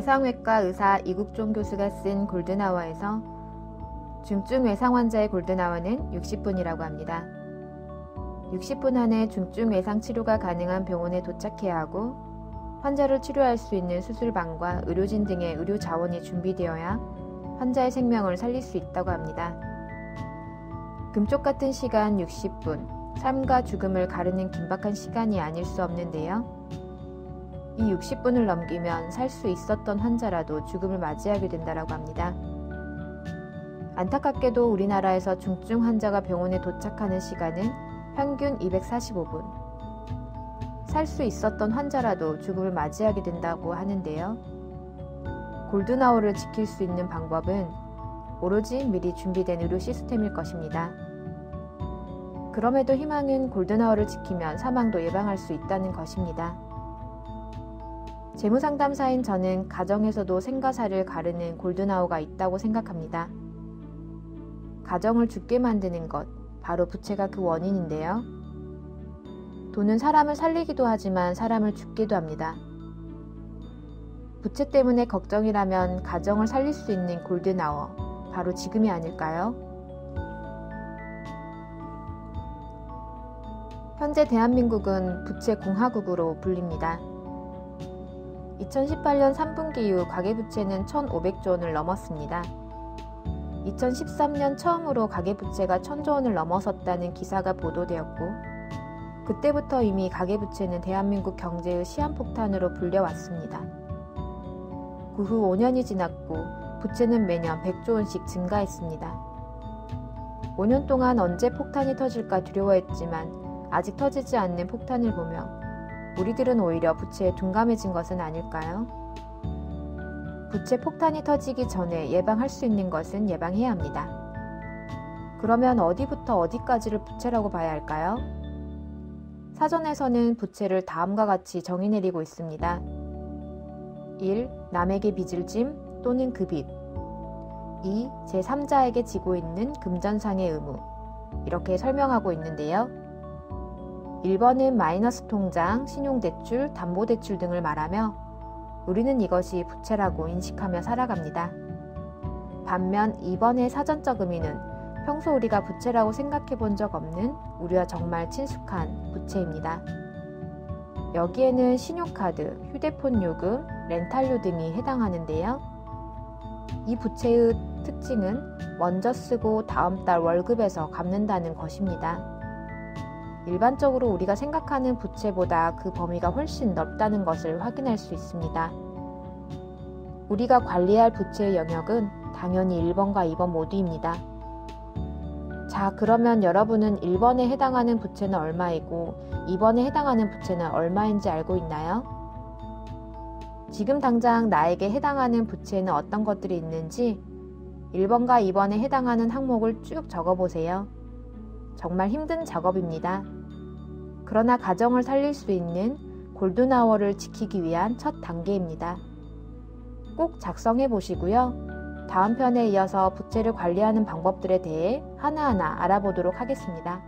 외상외과 의사 이국종 교수가 쓴 골든아워에서 중증 외상 환자의 골든아워는 60분이라고 합니다. 60분 안에 중증 외상 치료가 가능한 병원에 도착해야 하고 환자를 치료할 수 있는 수술방과 의료진 등의 의료 자원이 준비되어야 환자의 생명을 살릴 수 있다고 합니다. 금쪽 같은 시간 60분, 삶과 죽음을 가르는 긴박한 시간이 아닐 수 없는데요. 이 60분을 넘기면 살 수 있었던 환자라도 죽음을 맞이하게 된다고 합니다. 안타깝게도 우리나라에서 중증 환자가 병원에 도착하는 시간은 평균 245분. 살 수 있었던 환자라도 죽음을 맞이하게 된다고 하는데요. 골든아워를 지킬 수 있는 방법은 오로지 미리 준비된 의료 시스템일 것입니다. 그럼에도 희망은 골든아워를 지키면 사망도 예방할 수 있다는 것입니다. 재무상담사인 저는 가정에서도 생가사를 가르는 골든아워가 있다고 생각합니다. 가정을 죽게 만드는 것, 바로 부채가 그 원인인데요. 돈은 사람을 살리기도 하지만 사람을 죽기도 합니다. 부채 때문에 걱정이라면 가정을 살릴 수 있는 골든아워, 바로 지금이 아닐까요? 현재 대한민국은 부채 공화국으로 불립니다. 2018년 3분기 이후 가계부채는 1,500조 원을 넘었습니다. 2013년 처음으로 가계부채가 1,000조 원을 넘어섰다는 기사가 보도되었고, 그때부터 이미 가계부채는 대한민국 경제의 시한폭탄으로 불려왔습니다. 그 후 5년이 지났고, 부채는 매년 100조 원씩 증가했습니다. 5년 동안 언제 폭탄이 터질까 두려워했지만, 아직 터지지 않는 폭탄을 보며 우리들은 오히려 부채에 둔감해진 것은 아닐까요? 부채 폭탄이 터지기 전에 예방할 수 있는 것은 예방해야 합니다. 그러면 어디부터 어디까지를 부채라고 봐야 할까요? 사전에서는 부채를 다음과 같이 정의 내리고 있습니다. 1. 남에게 빚을 짐 또는 그 빚. 2. 제3자에게 지고 있는 금전상의 의무. 이렇게 설명하고 있는데요. 1번은 마이너스 통장, 신용대출, 담보대출 등을 말하며 우리는 이것이 부채라고 인식하며 살아갑니다. 반면 2번의 사전적 의미는 평소 우리가 부채라고 생각해 본 적 없는 우리와 정말 친숙한 부채입니다. 여기에는 신용카드, 휴대폰 요금, 렌탈료 등이 해당하는데요. 이 부채의 특징은 먼저 쓰고 다음 달 월급에서 갚는다는 것입니다. 일반적으로 우리가 생각하는 부채보다 그 범위가 훨씬 넓다는 것을 확인할 수 있습니다. 우리가 관리할 부채의 영역은 당연히 1번과 2번 모두입니다. 자, 그러면 여러분은 1번에 해당하는 부채는 얼마이고 2번에 해당하는 부채는 얼마인지 알고 있나요? 지금 당장 나에게 해당하는 부채는 어떤 것들이 있는지 1번과 2번에 해당하는 항목을 쭉 적어보세요. 정말 힘든 작업입니다. 그러나 가정을 살릴 수 있는 골든아워를 지키기 위한 첫 단계입니다. 꼭 작성해 보시고요. 다음 편에 이어서 부채를 관리하는 방법들에 대해 하나하나 알아보도록 하겠습니다.